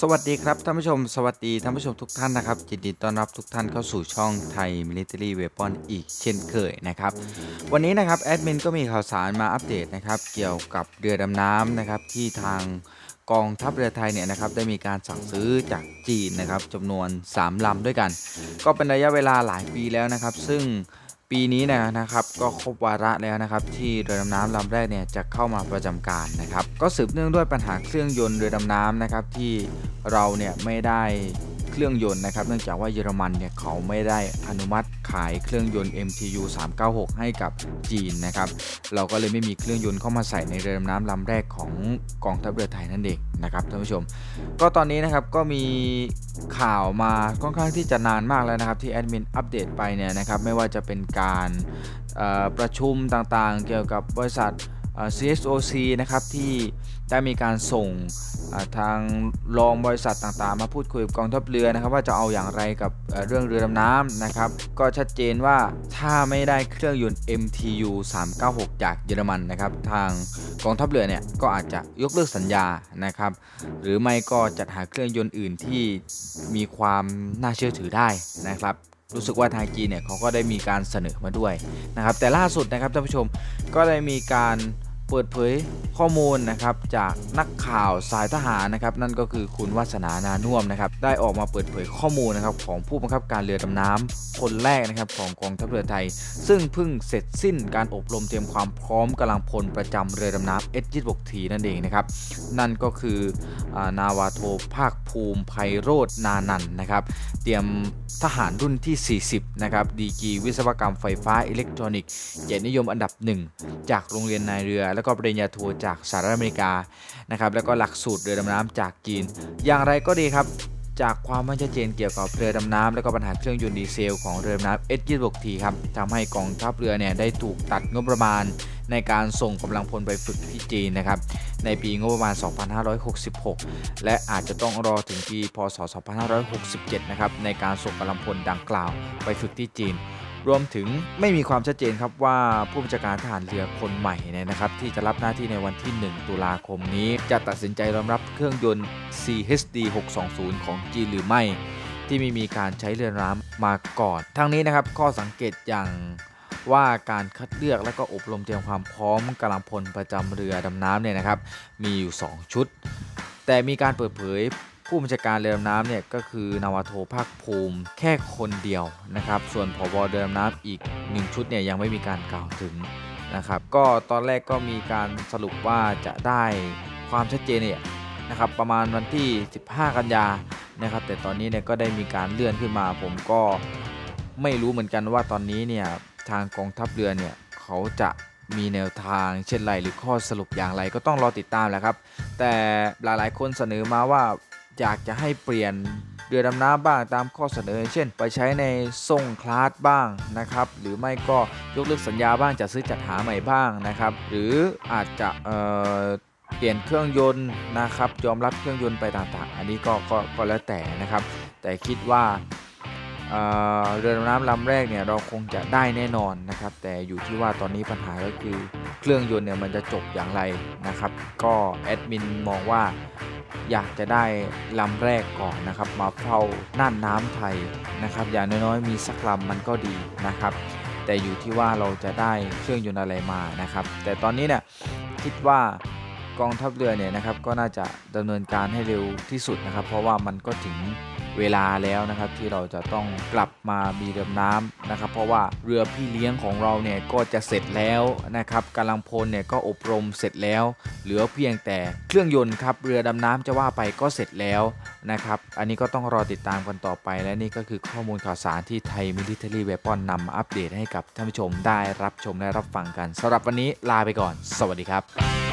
สวัสดีครับท่านผู้ชม สวัสดีท่านผู้ชมทุกท่านนะครับยินดีต้อนรับทุกท่านเข้าสู่ช่องไทย Military Weapon อีกเช่นเคยนะครับ วันนี้นะครับแอดมินก็มีข่าวสารมาอัปเดตนะครับเกี่ยวกับเรือดำน้ำนะครับที่ทางกองทัพเรือไทยเนี่ยนะครับได้มีการสั่งซื้อจากจีนนะครับจำนวน 3 ลำด้วยกัน ก็เป็นระยะเวลาหลายปีแล้วนะครับ ซึ่ง ปีนี้นะนะครับก็ครบวาระแล้วนะครับที่เรือดำน้ำลำแรกเนี่ยจะเข้ามาประจำการนะครับก็สืบเนื่องด้วยปัญหาเครื่องยนต์เรือดำน้ำนะครับที่เราเนี่ยไม่ได้ รื่องยนต์นะครับ เนื่องจากว่าเยอรมันเนี่ยเขาไม่ได้อนุมัติขายเครื่องยนต์ MTU 396 ให้กับจีนนะครับ เราก็เลยไม่มีเครื่องยนต์เข้ามาใส่ในเรือดำน้ำลำแรกของกองทัพเรือไทยนั่นเองนะครับท่านผู้ชม ก็ตอนนี้นะครับก็มีข่าวมาค่อนข้างที่จะนานมากแล้วนะครับที่แอดมินอัปเดตไปเนี่ยนะครับไม่ว่าจะเป็นการประชุมต่างๆ เกี่ยวกับบริษัท CSOC นะครับที่ได้มีการส่งทางรองบริษัทต่างๆ มาพูดคุยกับกองทัพเรือนะครับ ว่าจะเอาอย่างไรกับเอ่อเรื่องเรือดำน้ำนะครับ ก็ชัดเจนว่าถ้าไม่ได้เครื่องยนต์ MTU 396 จากเยอรมันนะครับ ทางกองทัพเรือเนี่ยก็อาจจะยกเลิกสัญญานะครับ หรือไม่ก็จัดหาเครื่องยนต์อื่นที่มีความน่าเชื่อถือได้นะครับรู้สึกว่าทางจีนเนี่ยเขาก็ได้มีการเสนอมาด้วยนะครับแต่ล่าสุดนะครับท่านผู้ชมก็ได้มีการ เปิดเผยข้อมูลนะครับจากนักข่าวสายทหารนะครับนั่นก็คือคุณวัฒนานานุ่วมนะครับได้ออกมาเปิดเผยข้อมูลนะครับของผู้บังคับการเรือดำน้ำคนแรกนะครับของกองทัพเรือไทย ซึ่งเพิ่งเสร็จสิ้นการอบรมเตรียมความพร้อมกำลังพลประจำเรือดำน้ำ S26T นั่นเองนะครับนั่นก็คืออนาวาโทภาคภูมิไพโรจนานันนะครับ เตรียมทหารรุ่นที่ 40 นะครับ ดีกีวิศวกรรมไฟฟ้าอิเล็กทรอนิกส์เกียรตินิยมอันดับหนึ่งจากโรงเรียนนายเรือ แล้วก็ปริญญาโทจากสหรัฐอเมริกา นะครับ แล้วก็หลักสูตรเรือดำน้ำจากจีน อย่างไรก็ดีครับจากความไม่ชัดเจนเกี่ยวกับเรือดำน้ำและก็ปัญหาเครื่องยนต์ดีเซลของเรือดำน้ำ S26T ครับทำให้กองทัพเรือเนี่ยได้ถูกตัดงบประมาณในการส่งกำลังพลไปฝึกที่จีนนะครับ ในปีงบประมาณ 2566 และอาจจะต้องรอถึงปีพศ 2567 นะครับในการส่งกำลังพลดังกล่าวไปฝึกที่จีน รวมถึงไม่มีความชัดเจนครับว่าผู้บัญชาการทหารเรือคนใหม่เนี่ยนะครับที่จะรับหน้าที่ในวันที่ 1 ตุลาคมนี้ จะตัดสินใจรองรับเครื่องยนต์ CHD 620 ของจีนหรือไม่ที่ไม่มีการใช้เรือน้ำมาก่อน ทั้งนี้นะครับข้อสังเกตอย่าง ว่าการคัดเลือกและก็อบรมเตรียมความพร้อมกำลังพลประจำเรือดำน้ำเนี่ยนะครับมีอยู่ 2 ชุด แต่มีการเปิดเผยผู้บัญชาการเรือดำน้ำเนี่ยก็คือนาวาโทภาคภูมิแค่คนเดียวนะครับส่วนผบเรือดำน้ำอีก 1 ชุดเนี่ยยังไม่มีการกล่าวถึงนะครับก็ตอนแรกก็มีการสรุปว่าจะได้ความชัดเจนเนี่ยนะครับประมาณวันที่ 15 กันยานะครับแต่ตอนนี้เนี่ยก็ได้มีการเลื่อนขึ้นมา ผมก็ไม่รู้เหมือนกันว่าตอนนี้เนี่ย ทางกองทัพเรือเนี่ยเขาจะมีแนวทางเช่นไรหรือข้อสรุปอย่างไรก็ต้องรอติดตามแหละครับ แต่หลายๆ คนเสนอมาว่าอยากจะให้เปลี่ยนเรือดำน้ำบ้างตามข้อเสนอ เช่น ไปใช้ในส่งคลาสบ้างนะครับ หรือไม่ก็ยกเลิกสัญญาบ้างจะซื้อจัดหาใหม่บ้างนะครับ หรืออาจจะเเปลี่ยนเครื่องยนต์นะครับ ยอมรับเครื่องยนต์ไปต่างๆ อันนี้ก็ก็ก็แล้วแต่นะครับ แต่คิดว่า เรือดำน้ำลำแรกเนี่ยเราคงจะได้แน่นอนนะครับ แต่อยู่ที่ว่าตอนนี้ปัญหาก็คือเครื่องยนต์เนี่ยมันจะจบอย่างไรนะครับ ก็แอดมินมองว่าอยากจะได้ลำแรกก่อนนะครับ มาเฝ้าน่านน้ำไทยนะครับ อย่างน้อยๆมีสักลำมันก็ดีนะครับ แต่อยู่ที่ว่าเราจะได้เครื่องยนต์อะไรมานะครับ แต่ตอนนี้เนี่ยคิดว่ากองทัพเรือเนี่ยนะครับก็น่าจะดำเนินการให้เร็วที่สุดนะครับ เพราะว่ามันก็ถึง เวลาแล้วนะครับที่เราจะต้องกลับมามีเรือน้ำนะครับ เพราะว่าเรือพี่เลี้ยงของเราเนี่ยก็จะเสร็จแล้วนะครับกำลังพลเนี่ยก็อบรมเสร็จแล้ว เหลือเพียงแต่เครื่องยนต์ครับเรือดำน้ำจะว่าไปก็เสร็จแล้วนะครับอันนี้ก็ต้องรอติดตามกันต่อไปและนี่ก็คือข้อมูลข่าวสารที่ไทยมิลิเ a อรี่เวปอนนำอัปเดตให้กับท่านผู้ชมได้รับชมและรับฟังกันสำหรับวันนี้ลาไปก่อน สวัสดีครับ